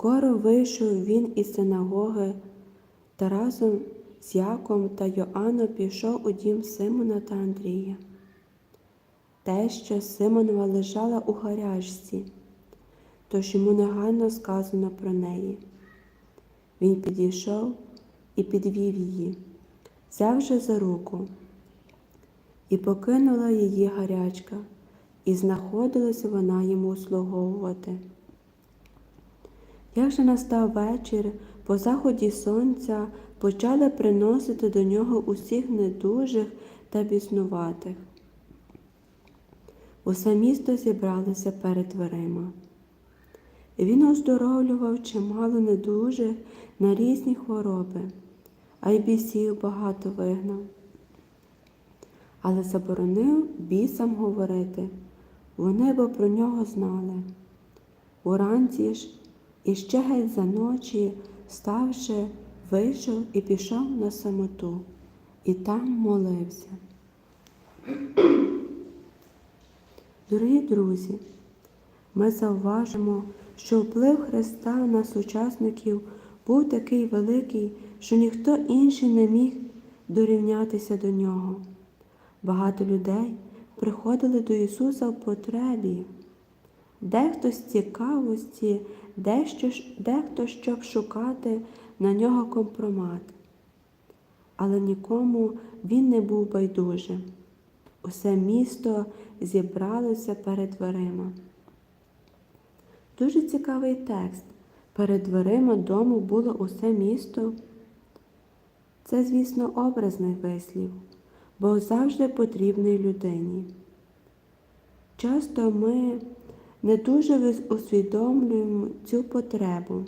Скоро вийшов він із синагоги та разом з Яком та Йоанном пішов у дім Симона та Андрія. Те, що Симонова лежала у гарячці, тож йому негайно сказано про неї. Він підійшов і підвів її, взявши за руку, і покинула її гарячка, і знаходилася вона йому услуговувати. Як же настав вечір, по заході сонця почали приносити до нього усіх недужих та біснуватих. Усе місто зібралося перед дверима. Він оздоровлював чимало недужих на різні хвороби, а й бісів багато вигнав. Але заборонив бісам говорити, вони бо про нього знали. Уранці ж іще геть за ночі, ставши, вийшов і пішов на самоту, і там молився. Дорогі друзі, ми зауважимо, що вплив Христа на сучасників був такий великий, що ніхто інший не міг дорівнятися до нього. Багато людей приходили до Ісуса в потребі, дехто з цікавості, дещо, дехто щоб шукати на нього компромат. Але нікому він не був байдужим. Усе місто зібралося перед дверима. Дуже цікавий текст. Перед дверима дому було усе місто. Це, звісно, образний вислів, бо завжди потрібний людині. Часто ми не дуже усвідомлюємо цю потребу.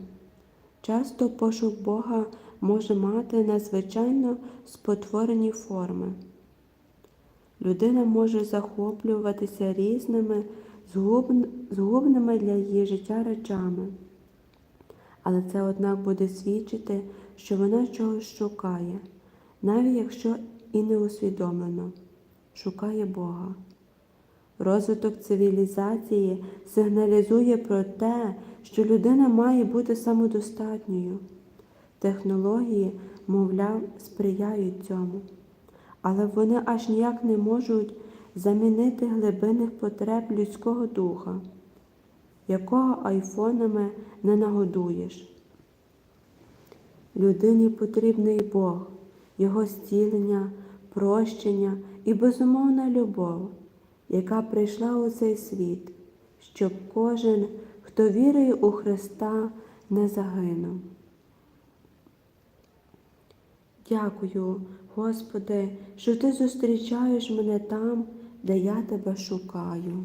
Часто пошук Бога може мати надзвичайно спотворені форми. Людина може захоплюватися різними згубними для її життя речами, але це, однак, буде свідчити, що вона чогось шукає, навіть якщо і не усвідомлено, шукає Бога. Розвиток цивілізації сигналізує про те, що людина має бути самодостатньою. Технології, мовляв, сприяють цьому, але вони аж ніяк не можуть замінити глибинних потреб людського духа, якого айфонами не нагодуєш. Людині потрібний Бог, Його зцілення, прощення і безумовна любов, яка прийшла у цей світ, щоб кожен, хто вірує у Христа, не загинув. Дякую, Господи, що Ти зустрічаєш мене там, де я тебе шукаю.